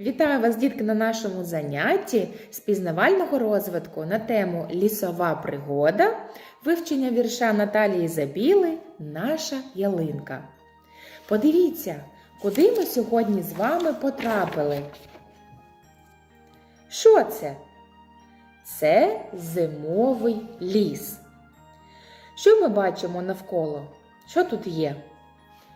Вітаю вас, дітки, на нашому занятті з пізнавального розвитку на тему Лісова пригода, вивчення вірша Наталії Забіли Наша ялинка. Подивіться, куди ми сьогодні з вами потрапили. Що це? Це зимовий ліс. Що ми бачимо навколо? Що тут є?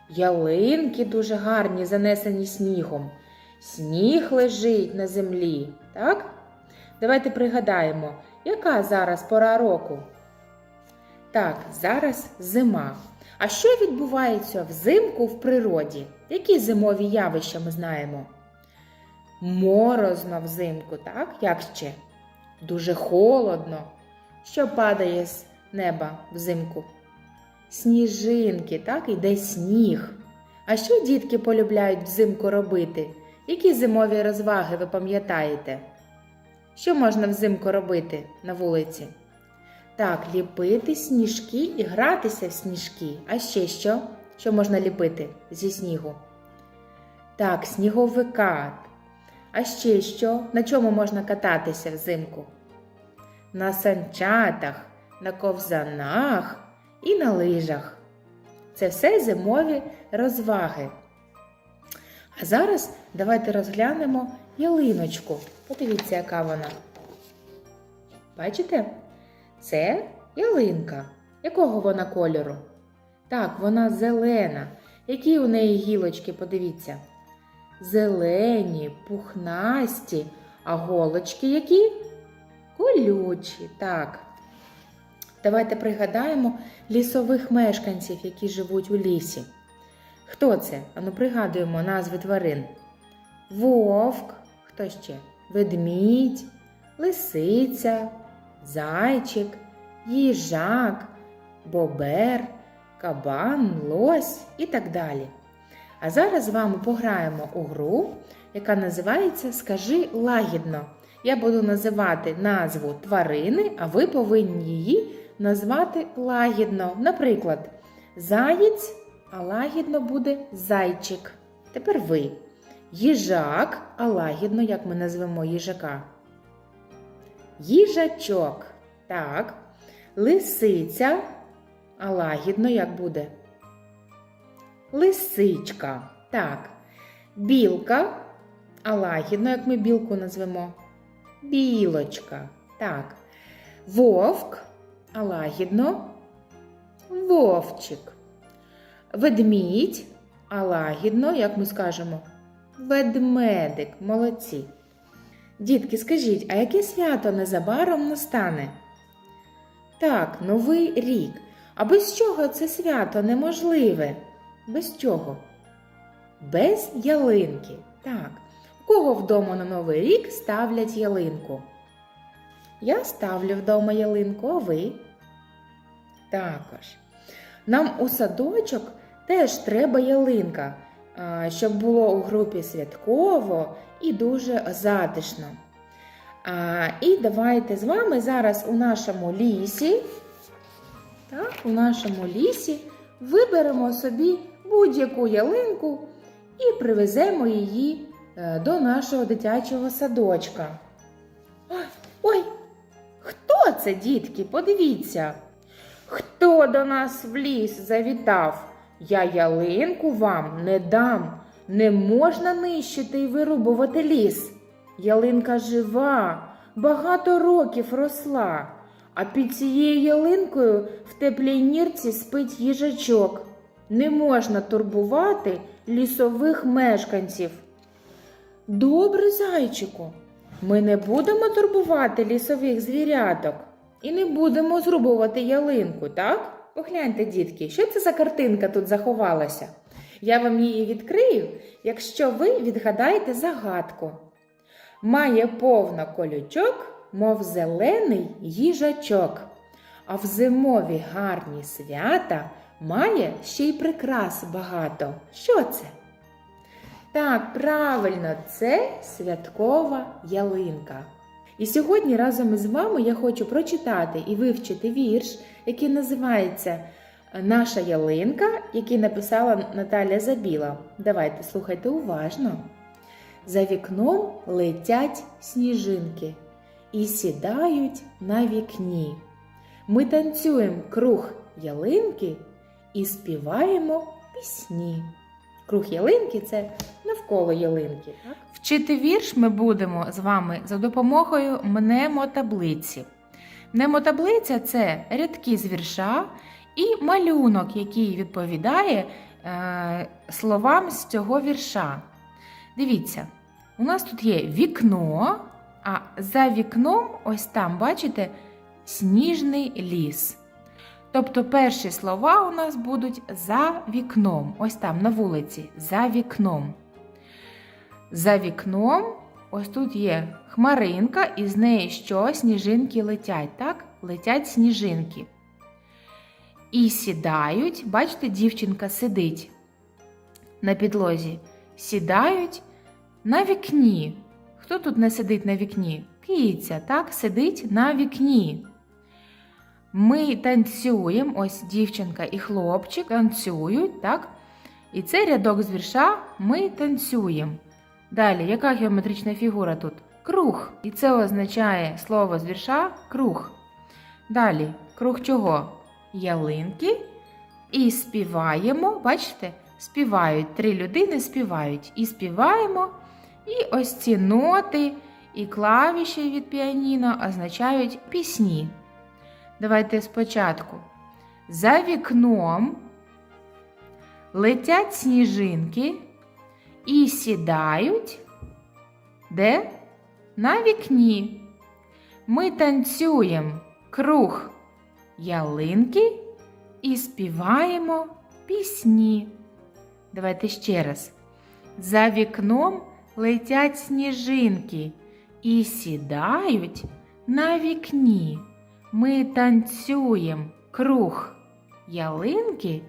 Ялинки дуже гарні, занесені снігом. Сніг лежить на землі, так? Давайте пригадаємо, яка зараз пора року? Так, зараз зима. А що відбувається взимку в природі? Які зимові явища ми знаємо? Морозно взимку, так? Як ще? Дуже холодно. Що падає з неба взимку? Сніжинки, так, іде сніг. А що дітки полюбляють взимку робити? Які зимові розваги ви пам'ятаєте? Що можна взимку робити на вулиці? Так, ліпити сніжки і гратися в сніжки. А ще що? Що можна ліпити зі снігу? Так, сніговика. А ще що? На чому можна кататися взимку? На санчатах, на ковзанах і на лижах. Це все зимові розваги. А зараз давайте розглянемо ялиночку. Подивіться, яка вона. Бачите? Це ялинка. Якого вона кольору? Так, вона зелена. Які у неї гілочки, подивіться. Зелені, пухнасті, а голочки які? Колючі, так. Давайте пригадаємо лісових мешканців, які живуть у лісі. Хто це? Ану пригадуємо назви тварин. Вовк, хто ще? Ведмідь, лисиця, зайчик, їжак, бобер, кабан, лось і так далі. А зараз з вами пограємо у гру, яка називається Скажи лагідно. Я буду називати назву тварини, а ви повинні її назвати лагідно. Наприклад, заєць, а лагідно буде зайчик. Тепер ви. Їжак, а лагідно, як ми назвемо їжака. Їжачок. Так. Лисиця, а лагідно як буде? Лисичка. Так. Білка, а лагідно, як ми білку назвемо? Білочка. Так. Вовк, а лагідно вовчик. Ведмідь, а лагідно, як ми скажемо, ведмедик. Молодці. Дітки, скажіть, а яке свято незабаром настане? Так, Новий рік. А без чого це свято неможливе? Без чого? Без ялинки. Так. У кого вдома на Новий рік ставлять ялинку? Я ставлю вдома ялинку, а ви? Також. Нам у садочок теж треба ялинка, щоб було у групі святково і дуже затишно. І давайте з вами зараз у нашому лісі, так, у нашому лісі виберемо собі будь-яку ялинку і привеземо її е, до нашого дитячого садочка. Ой, Ой, хто це, дітки? Подивіться. Хто до нас в ліс завітав? Я ялинку вам не дам. Не можна нищити і вирубувати ліс. Ялинка жива, багато років росла, а під цією ялинкою в теплій нірці спить їжачок. Не можна турбувати лісових мешканців. Добре, зайчику, ми не будемо турбувати лісових звіряток і не будемо зрубувати ялинку, так? Погляньте, дітки, що це за картинка тут заховалася? Я вам її відкрию, якщо ви відгадаєте загадку. Має повно колючок, мов зелений їжачок, а в зимові гарні свята має ще й прикрас багато. Що це? Так, правильно, це святкова ялинка. І сьогодні разом із вами я хочу прочитати і вивчити вірш, який називається Наша ялинка, який написала Наталя Забіла. Давайте слухайте уважно. За вікном летять сніжинки і сідають на вікні. Ми танцюємо круг ялинки і співаємо пісні. Круг ялинки це навколо ялинки. Так? Вчити вірш ми будемо з вами за допомогою мнемотаблиці. Мнемотаблиця це рядки з вірша і малюнок, який відповідає е, словам з цього вірша. Дивіться, у нас тут є вікно, а за вікном, ось там, бачите, сніжний ліс. Тобто перші слова у нас будуть за вікном, ось там на вулиці, за вікном. За вікном, ось тут є хмаринка, і з неї що? Сніжинки летять, так? Летять сніжинки. І сідають, бачите, дівчинка сидить на підлозі. Сідають на вікні. Хто тут не сидить на вікні? Киця, так, сидить на вікні. Ми танцюємо, ось дівчинка і хлопчик танцюють, так? І це рядок з вірша ми танцюємо. Далі, яка геометрична фігура тут? Круг. І це означає слово з вірша круг. Далі, круг чого? Ялинки. І співаємо, бачите, співають три людини співають. І співаємо. І ось ці ноти і клавіші від піаніно означають пісні. Давайте спочатку. За вікном летять сніжинки і сідають де? На вікні. Ми танцюємо круг ялинки і співаємо пісні. Давайте ще раз. За вікном летять сніжинки і сідають на вікні. Ми танцюємо круг ялинки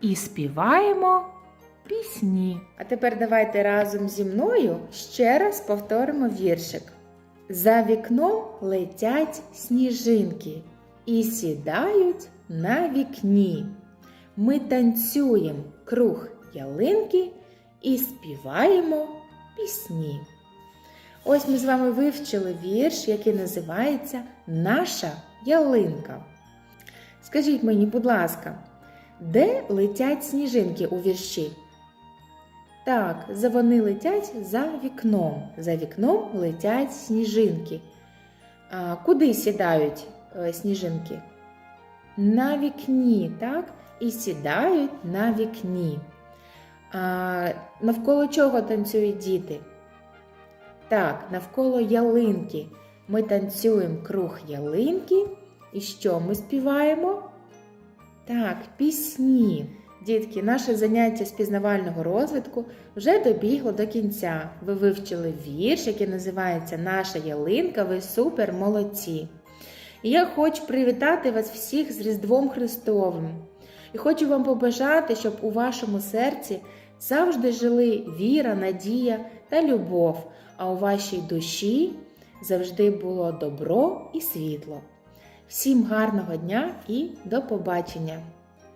і співаємо пісні. А тепер давайте разом зі мною ще раз повторимо віршик. За вікном летять сніжинки і сідають на вікні. Ми танцюємо круг ялинки і співаємо пісні. Ось ми з вами вивчили вірш, який називається Наша ялинка. Скажіть мені, будь ласка, де летять сніжинки у вірші? Так, вони летять за вікном. За вікном летять сніжинки. А, куди сідають е, сніжинки? На вікні, так? І сідають на вікні. А, навколо чого танцюють діти? Так, навколо ялинки. Ми танцюємо круг ялинки. І що ми співаємо? Так, пісні. Дітки, наше заняття з пізнавального розвитку вже добігло до кінця. Ви вивчили вірш, який називається Наша ялинка. Ви супер молодці. І я хочу привітати вас всіх з Різдвом Христовим. І хочу вам побажати, щоб у вашому серці завжди жили віра, надія та любов, а у вашій душі завжди було добро і світло. Всім гарного дня і до побачення!